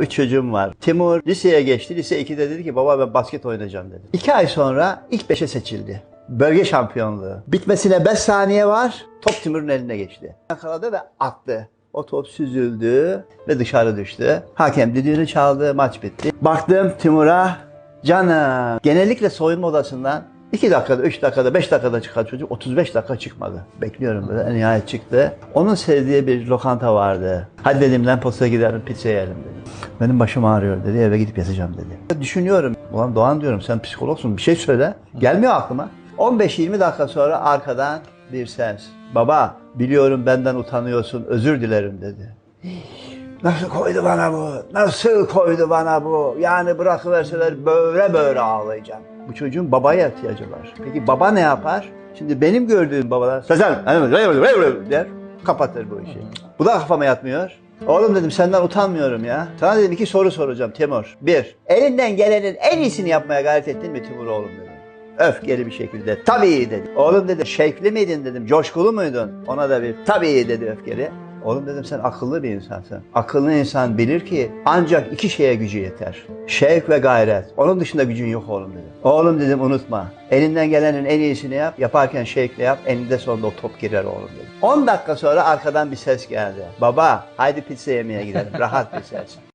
Üç çocuğum var. Timur liseye geçti. Lise 2'de dedi ki baba ben basket oynayacağım dedi. İki ay sonra ilk beşe seçildi. Bölge şampiyonluğu. Bitmesine 5 saniye var. Top Timur'un eline geçti. Yakaladı ve attı. O top süzüldü ve dışarı düştü. Hakem düdüğünü çaldı, maç bitti. Baktım Timur'a, canım. Genellikle soyunma odasından 2 dakikada, 3 dakikada, 5 dakikada çıkan çocuk 35 dakika çıkmadı. Bekliyorum böyle, nihayet çıktı. Onun sevdiği bir lokanta vardı. Hadi dedim Lempos'a gidelim, pizza yiyelim dedim. Benim başım ağrıyor dedi, eve gidip yatacağım dedi. Düşünüyorum, ulan Doğan diyorum sen psikologsun bir şey söyle. Gelmiyor aklıma. 15-20 dakika sonra arkadan bir ses. Baba biliyorum benden utanıyorsun özür dilerim dedi. Nasıl koydu bana bu? Nasıl koydu bana bu? Yani bırakıverseler böyle böyle ağlayacağım. Bu çocuğun babaya ihtiyacı var. Peki baba ne yapar? Şimdi benim gördüğüm babalar Sezen der kapatır bu işi. Bu da kafama yatmıyor. Oğlum dedim senden utanmıyorum ya. Sana dedim iki soru soracağım Timur. Bir, elinden gelenin en iyisini yapmaya gayret ettin mi Timur oğlum dedim. Öfkeli bir şekilde tabii dedi. Oğlum dedi şevkli miydin dedim, coşkulu muydun? Ona da bir tabii dedi öfkeli. Oğlum dedim sen akıllı bir insansın. Akıllı insan bilir ki ancak iki şeye gücü yeter. Şevk ve gayret. Onun dışında gücün yok oğlum dedim. Oğlum dedim unutma. Elinden gelenin en iyisini yap. Yaparken şevkle yap. Eninde sonunda o top girer oğlum dedim. 10 dakika sonra arkadan bir ses geldi. Baba haydi pizza yemeye gidelim. Rahat bir ses.